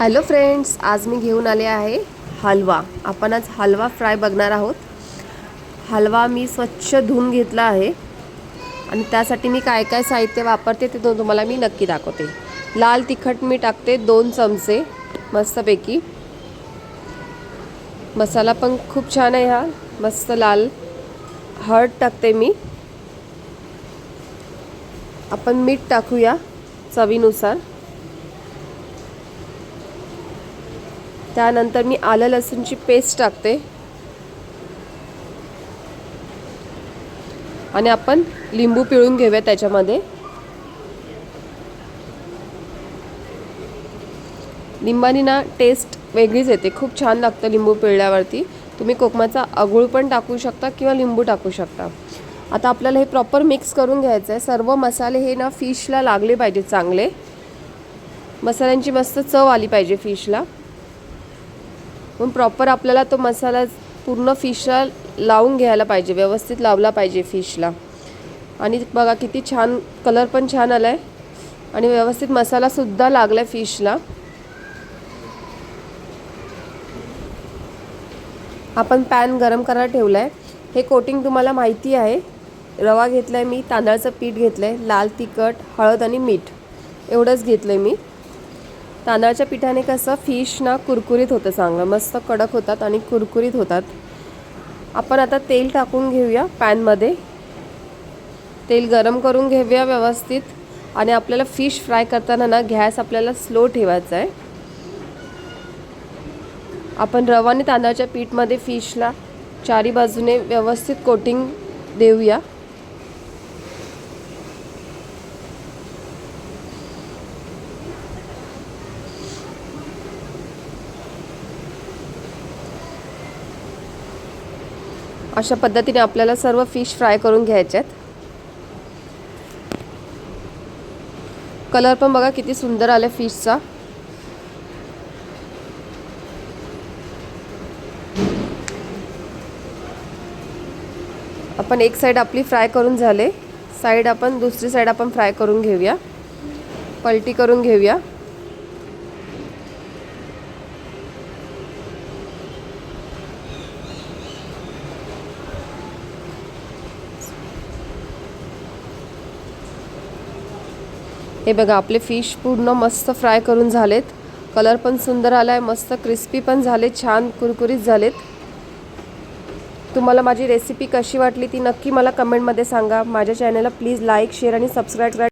Hello friends आज मी घेऊन आले आहे हलवा. आपण आज हलवा फ्राय बघणार आहोत. हलवा मी स्वच्छ धुवून घेतला आहे. आणि त्यासाठी मी काय काय साहित्य वापरते ते तो तुम्हाला मी नक्की दाखवते. लाल तिखट मी टाकते दोन चमचे मस्तपैकी. मसाला पण खूप छान आहे हा. मस्त लाल हळद टाकते मी. आपण मीठ टाकूया चवीनुसार. त्यानंतर मी आलं लसूणची पेस्ट टाकते. आणि आपण लिंबू पिळून घेऊया त्याच्यामध्ये. लिंबानी ना टेस्ट वेगळीच येते. खूप छान लागतं लिंबू पिळल्यावरती. तुम्ही कोकमाचा अगूळ पण टाकू शकता किंवा लिंबू टाकू शकता. आता आपल्याला हे प्रॉपर मिक्स करून घ्यायचं आहे सर्व मसाले हे ना फिशला लागले पाहिजे चांगले. मसाल्यांची मस्त चव आली पाहिजे फिशला म्हणून प्रॉपर आपल्याला तो मसाला पूर्ण फिशला लावून घ्यायला पाहिजे व्यवस्थित लावला पाहिजे फिशला. आणि बघा किती छान कलर पण छान आला आहे आणि व्यवस्थित मसालासुद्धा लागला आहे फिशला. आपण पॅन गरम करायला ठेवलं आहे हे कोटिंग तुम्हाला माहिती आहे. रवा घेतला आहे मी तांदळाचं पीठ घेतलं आहे लाल तिखट हळद आणि मीठ. एवढंच घेतलं आहे मी. तांदळाच्या पिठाने कसं फिश ना कुरकुरीत होतं चांगलं. मस्त कडक होतात आणि कुरकुरीत होतात. आपण आता तेल टाकून घेऊया पॅनमध्ये. तेल गरम करून घेऊया व्यवस्थित. आणि आपल्याला फिश फ्राय करताना ना गॅस आपल्याला स्लो ठेवायचा आहे. आपण रवाने तांदळाच्या पीठमध्ये फिशला चारी बाजूने व्यवस्थित कोटिंग देऊया. अशा पद्धतीने आपल्याला सर्व फिश फ्राय करून घ्यायच्यात कलर पण बघा किती सुंदर आला फिशचा आपण एक साईड आपली फ्राय करून झाले. साईड आपण दुसरी साईड आपण फ्राय करून घेऊया. पलटी करून घेऊया. हे बघा आपले फिश पूर्ण मस्त फ्राय करून झालेत. कलर पण सुंदर आला आहे मस्त क्रिस्पी पण झाले छान कुरकुरीत झालेत. तुम्हाला माझी रेसिपी कशी वाटली ती नक्की मला कमेंटमध्ये सांगा. माझ्या चॅनलला प्लीज लाईक शेअर आणि सबस्क्राईब करा.